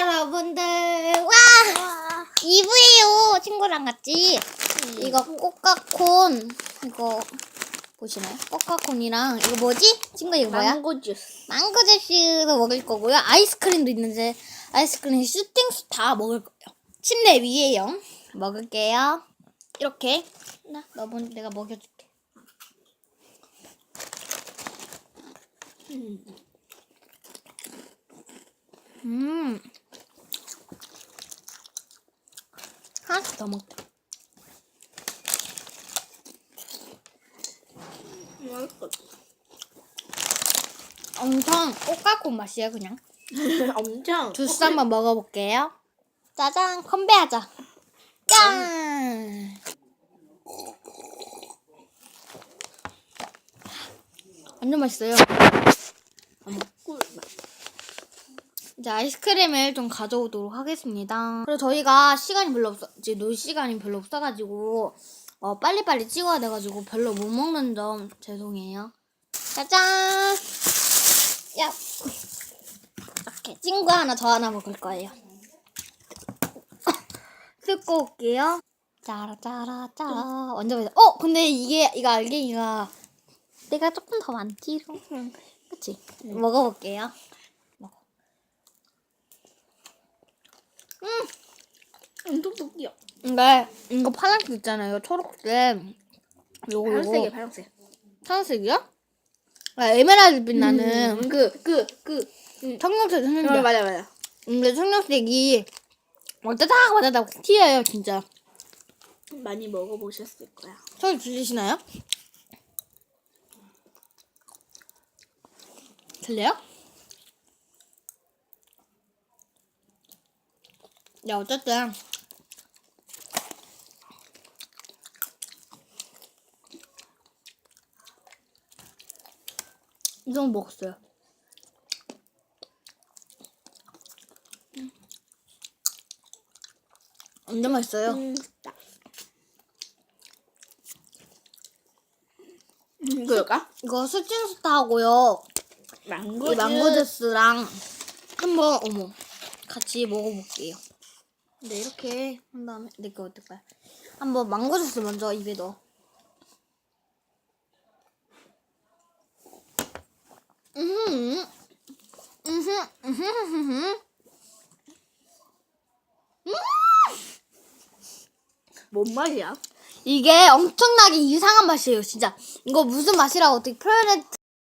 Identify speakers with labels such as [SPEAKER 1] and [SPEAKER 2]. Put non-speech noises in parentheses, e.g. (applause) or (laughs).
[SPEAKER 1] 여러분들. 와! 2부예요. 친구랑 같이. 이거 꼬까콘. 이거 보시나요? 꼬까콘이랑 이거 뭐지? 친구 이거 뭐야?
[SPEAKER 2] 망고 주스.
[SPEAKER 1] 망고 젤시도 먹을 거고요. 아이스크림도 있는데 아이스크림 슈팅스 다 먹을 거예요. 침대 위에요. 먹을게요. 이렇게. 나 너번 내가 먹여줄게. 음. 하나씩 더 먹자.
[SPEAKER 2] 맛있어.
[SPEAKER 1] 엄청 꼬까콘 맛이에요, 그냥. (laughs)
[SPEAKER 2] 엄청.
[SPEAKER 1] 주스 한번 먹어볼게요. 짜잔, 건배하자. 짠! 완전 맛있어요. 이제 아이스크림을 좀 가져오도록 하겠습니다. 그리고 저희가 시간이 별로 없어, 이제 놀 시간이 별로 없어가지고, 어, 빨리빨리 찍어야 돼가지고 별로 못 먹는 점 죄송해요. 짜잔! 야! 이렇게 친구 하나 저 하나 먹을 거예요. 뜯고 올게요. 짜라 짜라 짜라. 맛있어. 어 근데 이게 이거 알갱이가 내가 조금 더 많지로. 그치? 먹어볼게요. 먹어.
[SPEAKER 2] 음, 똑똑이요.
[SPEAKER 1] 근데 이거 파란색 있잖아요. 초록색. 요거
[SPEAKER 2] 파란색이야,
[SPEAKER 1] 요거.
[SPEAKER 2] 파란색.
[SPEAKER 1] 파란색이요? 아, 에메랄드 빛 나는
[SPEAKER 2] 음, 그, 그, 그. 음.
[SPEAKER 1] 청룡색
[SPEAKER 2] 어,
[SPEAKER 1] 생긴데.
[SPEAKER 2] 맞아, 맞아.
[SPEAKER 1] 근데 청룡색이 와다닥 와다닥 튀어요 진짜.
[SPEAKER 2] 많이 먹어보셨을 거야.
[SPEAKER 1] 소리 들리시나요? 들려요? 야 어쨌든 이 정도 먹었어요. 완전 맛있어요.
[SPEAKER 2] 음, 딱. 음, 이거일까?
[SPEAKER 1] 이거 수칭스타하고요.
[SPEAKER 2] 망고
[SPEAKER 1] 이 망고 주스랑 한번 어머 같이 먹어볼게요. 근데 이렇게 한 다음에 내거 어떨까요? 한번 망고 주스 먼저 입에 넣어. 음, 음, 음,
[SPEAKER 2] 뭔 맛이야?
[SPEAKER 1] 이게 엄청나게 이상한 맛이에요, 진짜. 이거 무슨 맛이라고 어떻게 표현해